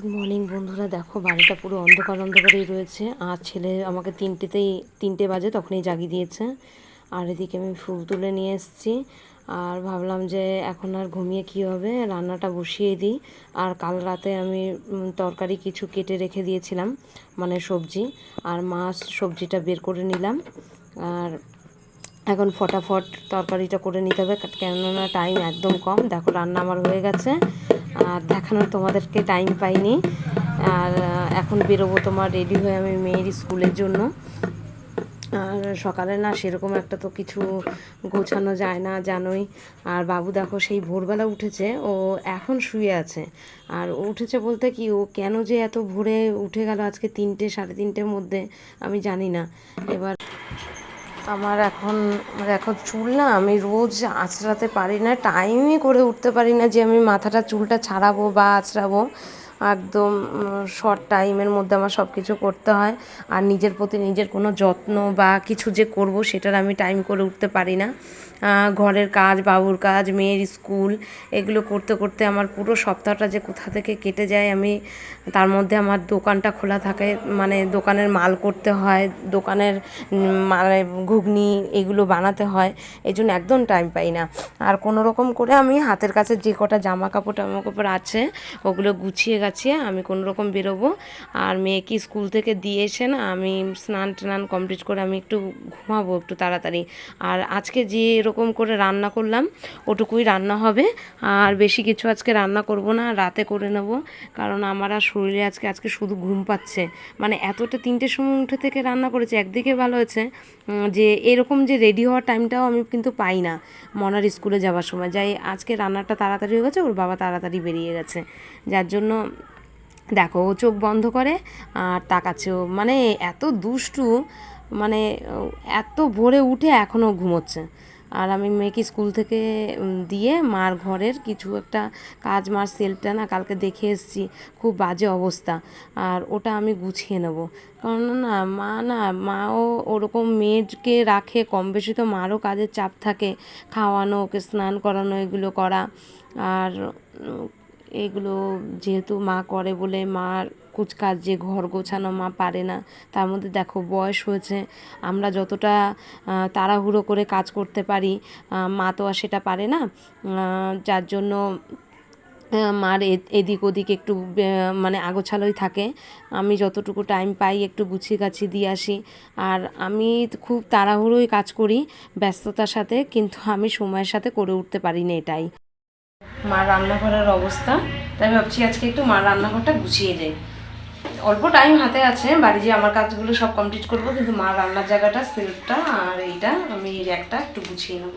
Good morning বন্ধুরা। দেখো, বাড়িটা পুরো অন্ধকার অন্ধকারেই রয়েছে। আর ছেলে আমাকে তিনটেতেই, তিনটে বাজে তখনই জাগিয়ে দিয়েছে। আর এদিকে আমি ফুল তুলে নিয়ে এসেছি। আর ভাবলাম যে এখন আর ঘুমিয়ে কী হবে? রান্নাটা বসিয়ে দিই। আর কাল রাতে আমি তরকারি কিছু কেটে রেখে দিয়েছিলাম মানে সবজি। আর মাছ সবজিটা বের করে নিলাম। আর এখন ফটাফট তরকারিটা করে নিতে হবে কেননা টাইম একদম কম। দেখো, রান্না আমার হয়ে গেছে। আর দেখানোর তোমাদেরকে টাইম পাইনি। আর এখন বেরোবো তোমার রেডি হয়ে আমি মেয়ের স্কুলের জন্য। আর সকালে না সেরকম একটা তো কিছু গোছানো যায় না, জানোই। আর বাবু দেখো, সেই ভোরবেলা উঠেছে, ও এখন শুয়ে আছে। আর উঠেছে বলতে কি, ও কেন যে এত ভোরে উঠে গেল আজকে তিনটে, সাড়ে তিনটের মধ্যে, আমি জানি না। এবার আমার এখন আমার এখন চুল না আমি রোজ আঁচড়াতে পারি না, টাইমই করে উঠতে পারি না যে আমি মাথাটা চুলটা ছাড়াবো বা আঁচড়াবো। একদম শর্ট টাইমের মধ্যে আমার সব কিছু করতে হয়। আর নিজের প্রতি নিজের কোনো যত্ন বা কিছু যে করব সেটার আমি টাইম করে উঠতে পারি না। ঘরের কাজ, বাবুর কাজ, মেয়ের স্কুল, এগুলো করতে করতে আমার পুরো সপ্তাহটা যে কোথা থেকে কেটে যায়, আমি তার মধ্যে আমার দোকানটা খোলা থাকে মানে দোকানের মাল করতে হয়, দোকানের মানে ঘুগনি এগুলো বানাতে হয়, এই জন্য একদম টাইম পাই না। আর কোনো রকম করে আমি হাতের কাছে যে কটা জামা কাপড় টামা কাপড় আছে, ওগুলো গুছিয়ে গাছিয়ে আমি কোনো রকম বেরোবো। আর মেয়েকে স্কুল থেকে দিয়ে এসে না আমি স্নান টান কমপ্লিট করে আমি একটু ঘুমাবো একটু তাড়াতাড়ি। আর আজকে যে এরকম করে রান্না করলাম, ওটুকুই রান্না হবে। আর বেশি কিছু আজকে রান্না করব না, রাতে করে নেব, কারণ আমার আর শরীরে আজকে আজকে শুধু ঘুম পাচ্ছে। মানে এতটা তিনটের সময় উঠে থেকে রান্না করেছে, একদিকে ভালো হয়েছে যে এরকম যে রেডি হওয়ার টাইমটাও আমি কিন্তু পাই না মনার স্কুলে যাওয়ার সময়। যাই, আজকে রান্নাটা তাড়াতাড়ি হয়ে গেছে, ওর বাবা তাড়াতাড়ি বেরিয়ে গেছে। যার জন্য দেখো, ও চোখ বন্ধ করে আর তাকাচ্ছেও মানে এত দুষ্টু মানে এত ভোরে উঠে এখনও ঘুমোচ্ছে। আর আমি মেয়েকে স্কুল থেকে দিয়ে মার ঘরের কিছু একটা কাজ মার সেলফটা না কালকে দেখে এসেছি, খুব বাজে অবস্থা। আর ওটা আমি গুছিয়ে নেব। কারণ না, মা না, মাও ওরকম মেয়েকে রাখে, কম বেশি তো মারও কাজের চাপ থাকে। খাওয়ানো, ওকে স্নান করানো, এগুলো করা। আর এগুলো যেহেতু মা করে বলে মার কুচকাজ যে ঘর গোছানো মা পারে না, তার মধ্যে দেখো বয়স হয়েছে, আমরা যতটা তাড়াহুড়ো করে কাজ করতে পারি মা তো আর সেটা পারে না যার জন্য মার এদিক ওদিক একটু মানে আগোছালোই থাকে, আমি যতটুকু টাইম পাই একটু গুছিয়ে গাছিয়ে দিয়ে আসি, আর আমি খুব তাড়াহুড়োই কাজ করি ব্যস্ততার সাথে, কিন্তু আমি সময়ের সাথে করে উঠতে পারি না এটাই। মার রান্নাঘরের অবস্থা। তাই ভাবছি আজকে একটু মার রান্নাঘরটা গুছিয়ে যাই অল্প টাইম হাতে আছে, বাড়ি যে আমার কাজগুলো সব কমপ্লিট করব, কিন্তু মার রান্নার জায়গাটা সেলফটা আর এইটা, আমি র্যাকটা একটু গুছিয়ে নেব।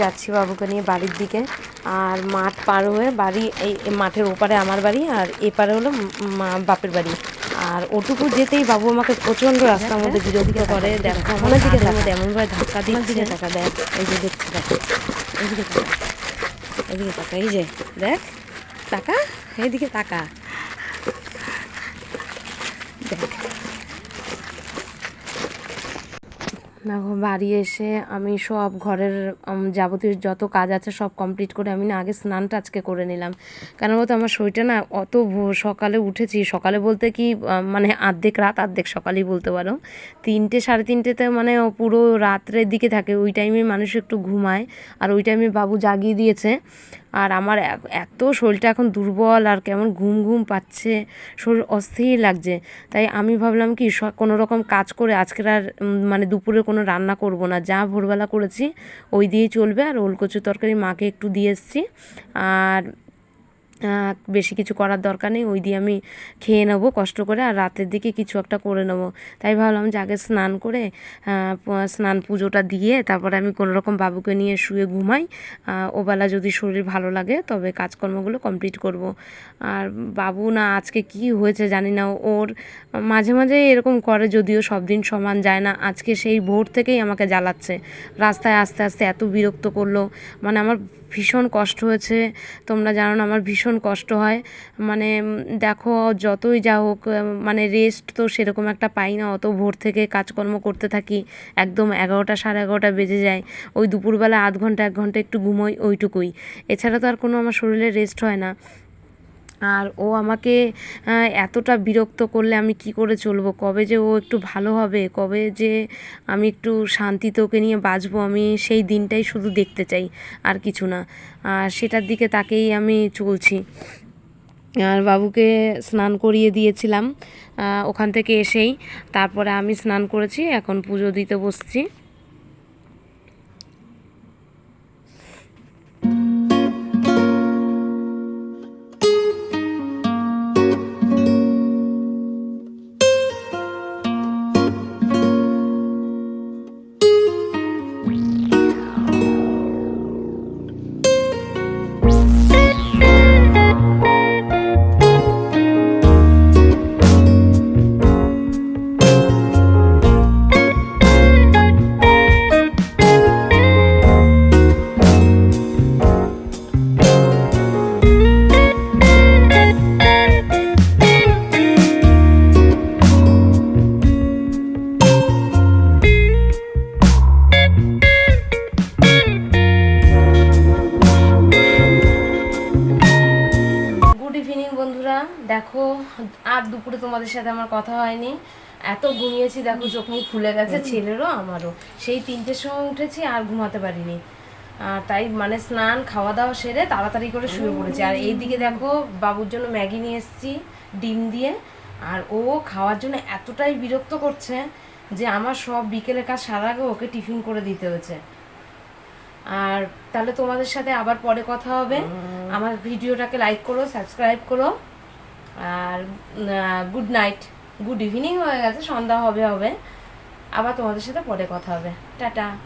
যাচ্ছি বাবুকে নিয়ে বাড়ির দিকে। আর মাঠ পার হয়ে বাড়ি এই মাঠের ওপারে আমার বাড়ি আর এপারে হলো মা বাপের বাড়ি। আর ওটুকু যেতেই বাবু আমাকে প্রচণ্ড রাস্তার মধ্যে বিরোধিতা করে দেখো আমার দিকে মধ্যে এমনভাবে ধাক্কা দিচ্ছে। টাকা দেখ এই যে দেখছি দেখো এইদিকে টাকা এইদিকে টাকা এই যে দেখ টাকা এইদিকে টাকা দেখ দেখো বাড়ি এসে আমি সব ঘরের যাবতীয় যত কাজ আছে সব কমপ্লিট করে আমি না, আগে স্নানটা আজকে করে নিলাম। কেন বলতো আমার শরীরটা না অত সকালে উঠেছি, সকালে বলতে কি মানে আর্ধেক রাত, আর্ধেক সকালেই বলতে পারো। তিনটে, সাড়ে তিনটেতে মানে পুরো রাত্রের দিকে থাকে, ওই টাইমে মানুষ একটু ঘুমায়, আর ওই টাইমে বাবু জাগিয়ে দিয়েছে। আর আমার এত শরীরটা এখন দুর্বল আর কেমন ঘুম ঘুম পাচ্ছে, শরীর অস্থির লাগছে। তাই আমি ভাবলাম কি কোনো রকম কাজ করে আজকের আর মানে দুপুরে কোনো রান্না করব না। যা ভোরবেলা করেছি ওই দিয়েই চলবে। আর ওলকচু তরকারি মাকে একটু দিয়ে এসেছি। আর বেশি কিছু করার দরকার নেই, ওই দিয়ে আমি খেয়ে নেব কষ্ট করে আর রাতের দিকে কিছু একটা করে নেব। তাই ভাবলাম যে আগে স্নান করে স্নান পুজোটা দিয়ে তারপরে আমি কোনো রকম বাবুকে নিয়ে শুয়ে ঘুমাই। ওবেলা যদি শরীর ভালো লাগে তবে কাজকর্মগুলো কমপ্লিট করব। আর বাবু না আজকে কি হয়েছে জানি না, ওর মাঝে মাঝে এরকম করে যদিও সব দিন সমান যায় না, আজকে সেই ভোর থেকেই আমাকে জ্বালাচ্ছে। রাস্তায় আস্তে আস্তে এত বিরক্ত করল মানে আমার ভীষণ কষ্ট হয়েছে। তোমরা জানো না আমার ভীষণ কষ্ট হয়। মানে দেখো, যতই যা হোক মানে রেস্ট তো সেরকম একটা পাই না। অত ভোর থেকে কাজকর্ম করতে থাকি, একদম এগারোটা সাড়ে এগারোটা বেজে যায়। ওই দুপুরবেলা আধ ঘণ্টা, এক ঘণ্টা একটু ঘুমোই, ওইটুকুই। এছাড়া তো আর কোনো আমার শরীরে রেস্ট হয় না। আর ও আমাকে এতটা বিরক্ত করলে আমি কি করে চলবো? কবে যে ও একটু ভালো হবে, কবে যে আমি একটু শান্তিতে ওকে নিয়ে বাঁচবো, আমি সেই দিনটাই শুধু দেখতে চাই, আর কিছু না। আর সেটার দিকে তাকেই আমি চলছি। আর বাবুকে স্নান করিয়ে দিয়েছিলাম ওখান থেকে এসেই। তারপরে আমি স্নান করেছি, এখন পুজো দিতে বসছি। দুপুরে তোমাদের সাথে আমার কথা হয়নি। এত ঘুমিয়েছি দেখো চোখ মুখ ফুলে গেছে ছেলেরও আমারও। সেই তিনটের সময় উঠেছি আর ঘুমাতে পারিনি। আর তাই মানে স্নান খাওয়া দাওয়া সেরে তাড়াতাড়ি করে শুয়ে পড়েছি। আর এইদিকে দেখো বাবুর জন্য ম্যাগি নিয়ে এসেছি ডিম দিয়ে। আর ও খাওয়ার জন্য এতটাই বিরক্ত করছে যে আমার সব বিকেলের কাজ সারা আগে ওকে টিফিন করে দিতে হয়েছে। আর তাহলে তোমাদের সাথে আবার পরে কথা হবে। আমার ভিডিওটাকে লাইক করো সাবস্ক্রাইব করো। আর গুড নাইট গুড ইভিনিং হয়ে গেছে, সন্ধ্যা হবে হবে। আবার তোমাদের সাথে পরে কথা হবে। টাটা।